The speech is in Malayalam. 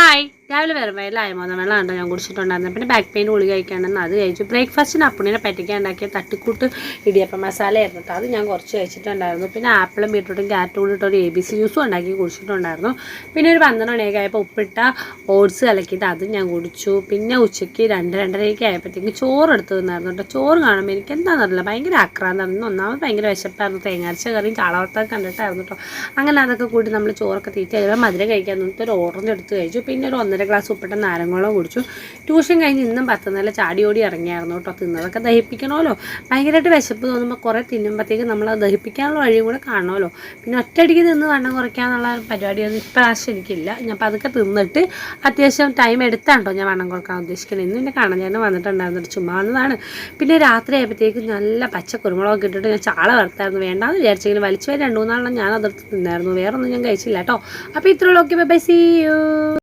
Hi. രാവിലെ വരുമ്പോൾ ലയമോന്ന വെള്ളം ഉണ്ടോ ഞാൻ കുടിച്ചിട്ടുണ്ടായിരുന്നു. പിന്നെ ബാക്ക് പെയിൻ ഗുളിക കഴിക്കാണ്ടെന്ന് അത് കഴിച്ചു. ബ്രേക്ക്ഫാസ്റ്റിന് അപ്പുണ്ണിനെ പറ്റിക്കാൻ ഉണ്ടാക്കിയ തട്ടിക്കൂട്ട് ഇടിയപ്പം മസാല ആയിരുന്നു അത് ഞാൻ കുറച്ച് കഴിച്ചിട്ടുണ്ടായിരുന്നു. പിന്നെ ആപ്പിളും ബീട്രൂട്ടും ക്യാരറ്റും കൂടിയിട്ട് ഒരു എ ബി സി ജ്യൂസും ഉണ്ടാക്കി കുടിച്ചിട്ടുണ്ടായിരുന്നു. പിന്നെ ഒരു പന്ത്രണ്ട് മണിയൊക്കെ ആയപ്പോൾ ഉപ്പിട്ട ഓട്സ് കലക്കിയിട്ട് അതും ഞാൻ കുടിച്ചു. പിന്നെ ഉച്ചയ്ക്ക് രണ്ട് രണ്ടരയൊക്കെ ആയപ്പോഴത്തേക്ക് ചോറ് എടുത്ത് തന്നായിരുന്നു കേട്ടോ ചോറ് കാണുമ്പോൾ എനിക്ക് എന്താണെന്നറിയില്ല ഭയങ്കര ആക്രാന്തായിരുന്നു ഒന്നാമത് ഭയങ്കര വിശപ്പായിരുന്നു. തേങ്ങാരച്ച കറിയും ചാളവർത്തൊക്കെ കണ്ടിട്ടായിരുന്നു കേട്ടോ അങ്ങനെ അതൊക്കെ കൂടി നമ്മൾ ചോറൊക്കെ തീറ്റ കഴിയുമ്പോൾ മധുരം കഴിക്കാൻ നിന്നിട്ട് ഒരു ഓറഞ്ച് എടുത്ത് കഴിച്ചു. പിന്നെ ഒരു ഒന്നര ഗ്ലാസ് ഉപ്പിട്ട നാരങ്ങോളം കുടിച്ചു. ട്യൂഷൻ കഴിഞ്ഞ് ഇന്നും പത്ത് നില ചാടിയോടി ഇറങ്ങിയായിരുന്നു കേട്ടോ തിന്നതൊക്കെ ദഹിപ്പിക്കണമല്ലോ. ഭയങ്കരമായിട്ട് വിശപ്പ് തോന്നുമ്പോൾ കുറേ തിന്നുമ്പോഴത്തേക്ക് നമ്മൾ അത് ദഹിപ്പിക്കാനുള്ള വഴിയും കൂടെ കാണണമല്ലോ. പിന്നെ ഒറ്റയടിക്ക് തിന്ന് വണ്ണം കുറയ്ക്കാന്നുള്ള പരിപാടിയൊന്നും ഇപ്രാവശ്യം എനിക്കില്ല. ഞാൻ അപ്പോൾ അതൊക്കെ തിന്നിട്ട് അത്യാവശ്യം ടൈം എടുത്താണ്ടോ ഞാൻ വണ്ണം കുറയ്ക്കാൻ ഉദ്ദേശിക്കുന്നത് ഇന്ന് പിന്നെ കാണാൻ ഞാൻ വന്നിട്ടുണ്ടായിരുന്നു ചുമ്മാ വന്നതാണ്. പിന്നെ രാത്രി ആയപ്പോഴത്തേക്ക് നല്ല പച്ച കുരുമുളകൊക്കെ ഇട്ടിട്ട് ഞാൻ ചാള വറുത്തായിരുന്നു. വേണ്ടാന്ന് വിചാരിച്ചെങ്കിലും വലിച്ചു വരെ രണ്ട് മൂന്നാളെണ്ണം ഞാൻ അതിർത്ത് തിന്നായിരുന്നു. വേറൊന്നും ഞാൻ കഴിച്ചില്ല കേട്ടോ. അപ്പോൾ ഇത്രയുള്ളൂ. Okay bye see you